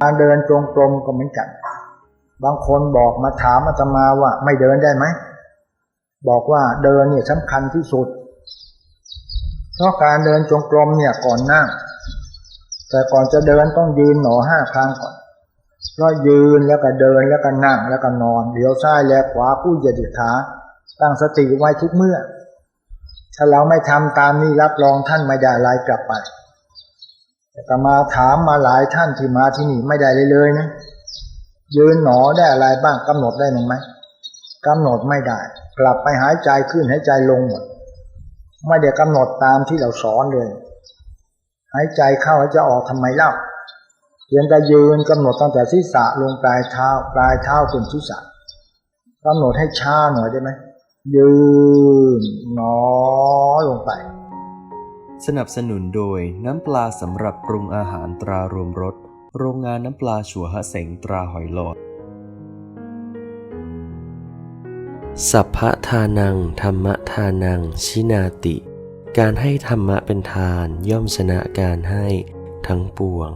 การเดินจงกรมก็เหมือนกัน บางคนบอกมาถามอาตมาว่าไม่เดินได้ไหม บอกว่าเดินเนี่ยสำคัญที่สุด เพราะการเดินจงกรมเนี่ยก่อนนั่ง แต่ก่อนจะเดินต้องยืนหนอห้าครั้งก่อนเพราะยืนแล้วก็เดินแล้วก็นั่งแล้วก็นอนเดี๋ยวซ้ายแล้วขวาผู้เหยียดขาตั้งสติไว้ทุกเมื่อ ถ้าเราไม่ทำตามนี้รับรองท่านไม่ได้อะไรกลับไป แต่มาถามมาหลายท่านที่มาที่นี่ไม่ได้เลยเลยนะยืนหนอได้อะไรบ้างกำหนดได้ไหมกำหนดไม่ได้ กลับไปหายใจขึ้นหายใจลงหมดไม่ได้กำหนดตามที่เราสอนเลย หายใจเข้าหายใจออกทำไมเล่าเพียงแต่ยืนกำหนดตั้งแต่ศีรษะลงปลายเท้า ปลายเท้าถึงศีรษะกำหนดให้ช้าหน่อยได้ไหมยืนหนอ สนับสนุนโดยน้ำปลาสำหรับปรุงอาหารตรารวมรส โรงงานน้ำปลาชัวฮะเสงตราหอยหลอด สัพพะทานัง ธรรมทานัง ชินาติ การให้ธรรมะเป็นทานย่อมชนะการให้ทั้งปวง